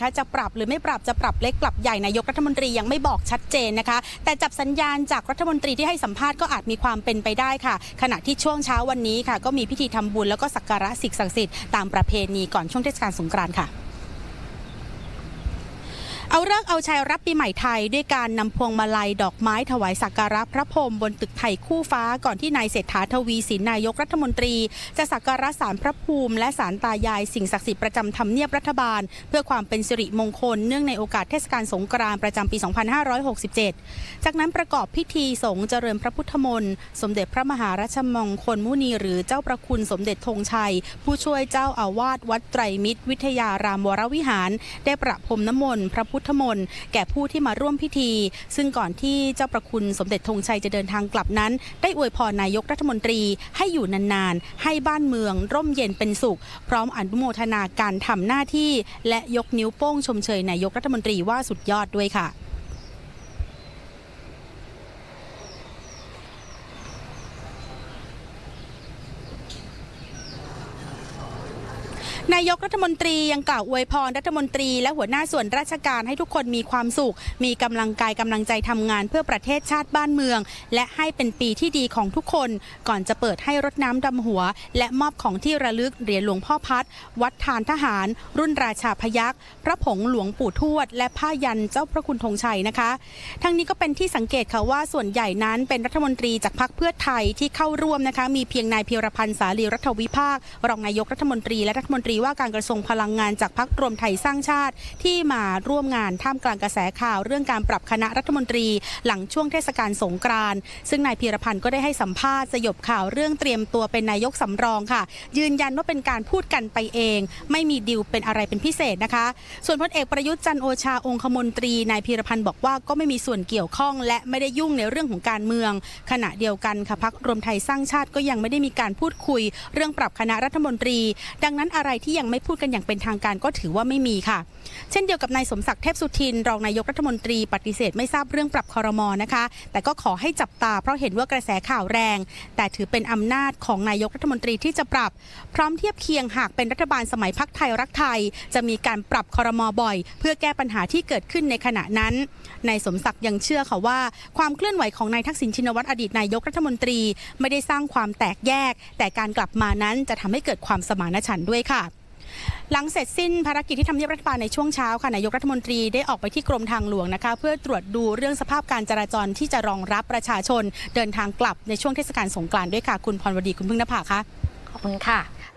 คะจะปรับหรือไม่ปรับจะปรับเล็กปรับใหญ่นายกรัฐมนตรียังไม่บอกชัดเจนนะคะ แต่จับสัญญาณจากรัฐมนตรีที่ให้สัมภาษณ์ก็อาจมีความเป็นไปได้ค่ะ ขณะที่ช่วงเช้าวันนี้ค่ะ ก็มีพิธีทำบุญแล้วก็สักการะสิ่งศักดิ์สิทธิ์ตามประเพณีก่อนช่วงเทศกาลสงกรานต์ค่ะ เอาเลิกเอาชัยรับปีใหม่ไทยด้วยการนำพวงมาลัยดอกไม้ถวายสักการะพระพรหมบนตึกไทยคู่ฟ้าก่อนที่นายเศรษฐาทวีสินนายกรัฐมนตรี จะสักการะสารพระภูมิ และสารตายายสิ่งศักดิ์สิทธิ์ประจำทำเนียบรัฐบาล เพื่อความเป็นสิริมงคลเนื่องในโอกาสเทศกาลสงกรานต์ประจำปี 2567 จากนั้นประกอบพิธีสงฆ์เจริญพระพุทธมนต์สมเด็จพระมหาราชมงคลมุนีหรือเจ้าประคุณสมเด็จธงชัย ผู้ช่วยเจ้าอาวาสวัดไตรมิตร วิทยารามวรวิหาร ได้ประพรมน้ำมนต์พระพุทธมนต์แก่ผู้ที่มาร่วมพิธี ซึ่งก่อนที่เจ้าประคุณสมเด็จธงชัยจะเดินทางกลับนั้น ได้อวยพรนายกรัฐมนตรีให้อยู่นานๆ ให้บ้านเมือง ร่มเย็นเป็นสุข พร้อมอนุโมทนาการทำหน้าที่ และยกนิ้วโป้งชมเชยนายกรัฐมนตรีว่าสุดยอดด้วยค่ะ นายกรัฐมนตรียังกล่าวอวยพรรัฐมนตรีและหัวหน้าส่วนราชการให้ทุกคนมีความสุข มีกำลังกายกำลังใจทำงานเพื่อประเทศชาติบ้านเมือง และให้เป็นปีที่ดีของทุกคน ก่อนจะเปิดให้รดน้ำดำหัว และมอบของที่ระลึกเหรียญหลวงพ่อพัด วัดทานทหาร รุ่นราชาพยักษ์พระผงหลวงปู่ทวด และผ้ายันเจ้าพระคุณธงชัยนะคะ ทั้งนี้ก็เป็นที่สังเกตค่ะว่าส่วนใหญ่นั้นเป็นรัฐมนตรีจากพรรคเพื่อไทยที่เข้าร่วมนะคะมีเพียงนายเพียรพันธ์สาลีรัฐวิภาครองนายกรัฐมนตรีและรัฐมนตรีว่าการกระทรวงพลังงานจากพรรครวมไทยสร้างชาติ ที่มาร่วมงานท่ามกลางกระแสข่าวเรื่องการปรับคณะรัฐมนตรี หลังช่วงเทศกาลสงกรานต์ซึ่งนายพีรพันธ์ก็ได้ให้สัมภาษณ์สยบข่าวเรื่องเตรียมตัวเป็นนายกสำรองค่ะ ยืนยันว่าเป็นการพูดกันไปเอง ไม่มีดิวเป็นอะไรเป็นพิเศษนะคะ ส่วนพลเอกประยุทธ์จันโอชาองคมนตรีนายพีรพันธ์บอกว่าก็ไม่มีส่วนเกี่ยวข้อง และไม่ได้ยุ่งในเรื่องของการเมือง ขณะเดียวกันค่ะพักรวมไทยสร้างชาติก็ยังไม่ได้มีการพูดคุย เรื่องปรับคณะรัฐมนตรี ดังนั้นอะไรที่ยังไม่พูดกันอย่างเป็นทางการก็ถือว่าไม่มีค่ะ เช่นเดียวกับนายสมศักดิ์เทพสุทิน รองนายกรัฐมนตรีปฏิเสธไม่ทราบเรื่องปรับคอรมอนะคะ แต่ก็ขอให้จับตาเพราะเห็นว่ากระแสข่าวแรง แต่ถือเป็นอำนาจของนายกรัฐมนตรีที่จะปรับ พร้อมเทียบเคียงหากเป็นรัฐบาลสมัยพักไทยรักไทย จะมีการปรับคอรมอบ่อย เพื่อแก้ปัญหาที่เกิดขึ้นในขณะนั้นนายสมศักดิ์ยังเชื่อค่ะว่า ความเคลื่อนไหวของนายทักษิณชินวัตรอดีตนายกรัฐมนตรี ไม่ได้สร้างความแตกแยก แต่การกลับมานั้นจะทำให้เกิดความสมานฉันท์ด้วยค่ะ หลังเสร็จสิ้นภารกิจที่ทำเนียบรัฐบาลในช่วงเช้าค่ะนายกรัฐมนตรีได้ออกไปที่กรมทางหลวงนะคะ เพื่อตรวจดูเรื่องสภาพการจราจรที่จะรองรับประชาชน เดินทางกลับในช่วงเทศกาลสงกรานต์ด้วยค่ะคุณพรวดีคุณพึ่งนภาค่ะ ขอบคุณค่ะ